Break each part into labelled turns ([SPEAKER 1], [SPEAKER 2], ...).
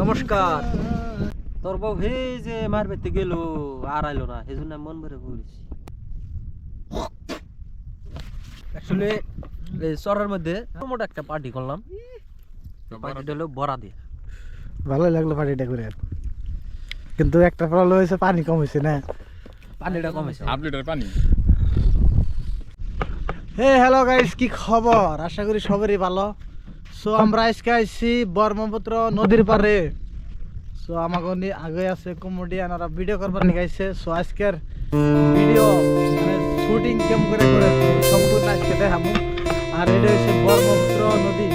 [SPEAKER 1] নমস্কার। তোর বউ যে মার বেতে গেল আর আইলো না এই জন্য মন ভরে বলিস আসলে এই চরের মধ্যে মোটা একটা পার্টি করলাম। পার্টিটা হলো বড়া দিয়ে।
[SPEAKER 2] ভালোই লাগল পার্টিটা করে। কিন্তু একটা প্রবলেম হয়েছে পানি কম হয়েছে না।
[SPEAKER 1] পানিটা কমেছে
[SPEAKER 3] হাফ লিটার পানি।
[SPEAKER 2] হে হ্যালো গাইস কি খবর? আশা করি সবারই ভালো। সো আমরা আজকে আইসি ব্রহ্মপুত্র নদীর পারে সো আমাকে নিয়ে আগে আছে কমেডিয়ান ওরা ভিডিও করবার নিয়ে আইসে সো আজকের ভিডিও মানে শুটিং কেমন করে করে সম্পূর্ণ আজকে দেখাবো। আর এটা হচ্ছে ব্রহ্মপুত্র নদী।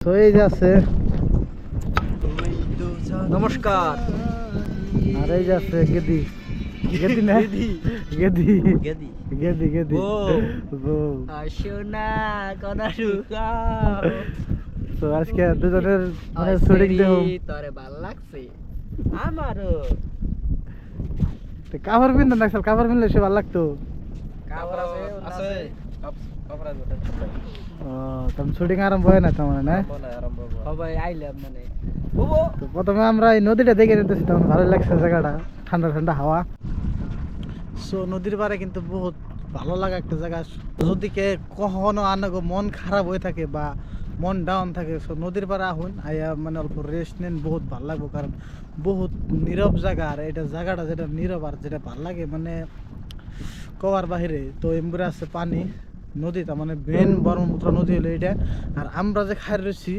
[SPEAKER 2] তো এই যে আছে।
[SPEAKER 1] নমস্কার।
[SPEAKER 2] আর এই যে আছে গেদি। গেদি না? গেদি।
[SPEAKER 1] গেদি।
[SPEAKER 2] গেদি। গেদি
[SPEAKER 1] সুখা
[SPEAKER 2] তো আজকে দুজনের মানে শুটিং দেব
[SPEAKER 1] তোরে ভালো লাগছে। আমারও।
[SPEAKER 2] কাভার পিন না কাভার পিনলে সে ভালো লাগতো।
[SPEAKER 1] আছে আছে। কাপড় আছে
[SPEAKER 2] ও তখন শুটিং আরম্ভ হয় না? তোমার না
[SPEAKER 1] সবাই আইলাম মানে।
[SPEAKER 2] তো প্রথমে আমরা এই নদীটা দেখে নিতেছি তখন ভালো লাগছে জায়গাটা ঠান্ডা ঠান্ডা হাওয়া সো নদীর পাড়ে কিন্তু বহুত ভালো লাগা একটা জায়গা যদি কে কখনো আনাগো মন খারাপ হয়ে থাকে বা মন ডাউন থাকে সো নদীর পাড়ে আহুন আইয়া মানে অল্প রেস্ট নেন বহুত ভালো লাগবো কারণ বহুত নীরব জায়গা আর এটা জায়গাটা যেটা নীরব আর যেটা ভালো লাগে মানে কবার বাহিরে তো এমবুরে আছে পানি। নদী, তার মানে মেন ব্রহ্মপুত্র নদী হলো এটা আর আমরা যে খাই রয়েছি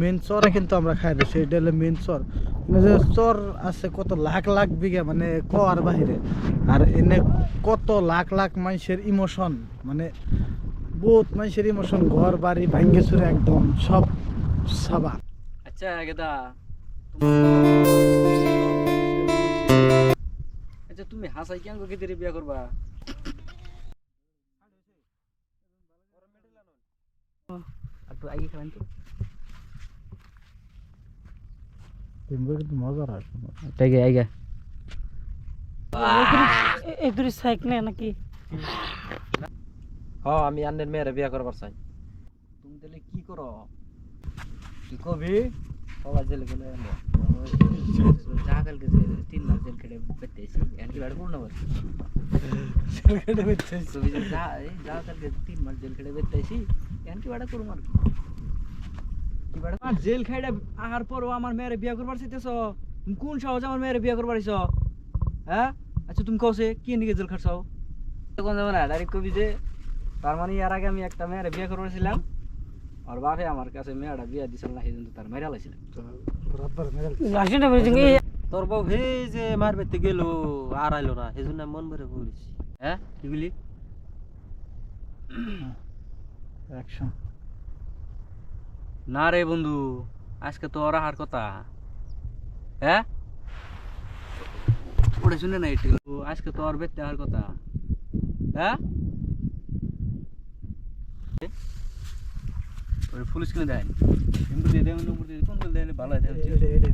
[SPEAKER 2] মেন চরে কিন্তু আমরা খাই রয়েছি এটা হলো মেন চর। মানে যে চর আছে, কত লাখ লাখ বিঘা মানে কওয়ার বাহিরে। আর এনে কত লাখ লাখ মানুষের ইমোশন মানে বহুত মানুষের ইমোশন ঘর, বাড়ি ভাঙ্গে চুরে একদম সব সাবা
[SPEAKER 1] আচ্ছা গেদা আচ্ছা তুমি হাসাই কেন কেদের বিয়া করবা? একটু আগে খেলেন তো
[SPEAKER 2] কিন্তু মজা হয়
[SPEAKER 1] আগে আগে
[SPEAKER 4] এদুরি সাইক নে নাকি
[SPEAKER 1] হ আমি আন্নের মেয়েরে বিয়া করবার চাই তুমি তাহলে কি করো কি কবি সবাই জেলে গেলে এই যা কালকে তিন মাস জেল খেটে পেতেছি এনকি বাড়া করুম আর কি। কি বাড়া
[SPEAKER 5] আমার জেল খাইডা আহার পরও আমার মেয়েরে বিয়া করবার চাইতেছ কোন সাহস আমার মেয়েরে বিয়া করবার হ্যাঁ আচ্ছা তুমি কওছে কি নিকে জেল খাটছাও
[SPEAKER 1] তখন যাব না ডাইরেক্ট কবি যে তার মানে এর আগে আমি একটা মেয়েরে বিয়ে করছিলাম আর বাপে আমার কাছে মেয়েটা বিয়া দিছিল না সেই জন্য তার মেয়েরা লাইছিলাম
[SPEAKER 4] আসেন বলে যে
[SPEAKER 1] তোর বউ হে যে মার বেতে গেল আর আইলো না সেই জন্য আমি মন ভরে বলিস হ্যাঁ কি বলি? না রে বন্ধু আজকে তো ওরা হার কথা। হ্যাঁ? ওটা শুনে না একটু। আজকে তো ওর বেতে হার কথা। হ্যাঁ? ওই ফুল স্ক্রিনে দেন কিন্তু দিয়ে দেন উপর দিয়ে কোন দেন বালা দেয় এটা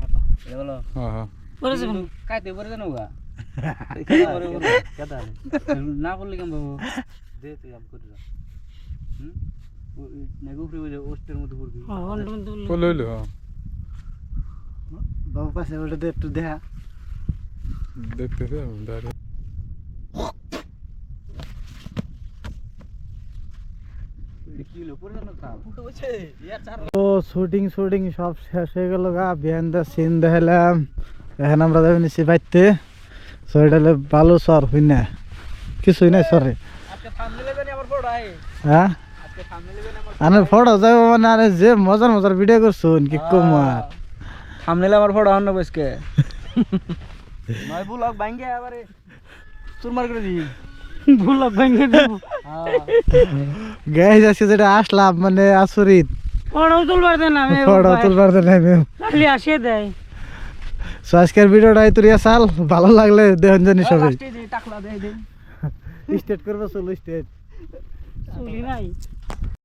[SPEAKER 1] ভালো
[SPEAKER 4] পরে যাবেন
[SPEAKER 1] কাইতে পরে জানো গা না বললে কেমন বাবু দে তুই আপ করে দাও মধ্যে পড়বি
[SPEAKER 3] বলে হইল
[SPEAKER 2] বাবু পাশে ওটা একটু দেখা
[SPEAKER 3] দেখতেছে
[SPEAKER 1] তা
[SPEAKER 2] শুটিং শুটিং সব শেষ হয়ে গেল গা বিহান দা সিন দেখালাম এখন আমরা যাবেন নিচ্ছি বাইতে। সো এটা হলো ভালো সর হই না? কিছুই নাই সরে হ্যাঁ? আনে ফটো যাব মানে আরে যে মজার মজার ভিডিও করছুন কি কম আর।
[SPEAKER 5] থামলে আমার ফটো আন্ন বসকে নয় ভাঙ্গে চুরমার করে দিই
[SPEAKER 4] দেব।
[SPEAKER 2] গাইজ আজকে যেটা আসলাম মানে আসরিত
[SPEAKER 4] ফটো তুলবার দেন আমি
[SPEAKER 2] ফটো তুলবার দেন আমি
[SPEAKER 4] খালি আসে দেয়।
[SPEAKER 2] সো আজকের ভিডিওটা এই তুরিয়া সাল। ভালো লাগলে দেখুন জানি সবাই।
[SPEAKER 5] টাকলা দেই দেই
[SPEAKER 2] স্টেট করবে চলো স্টেট
[SPEAKER 4] চলি নাই।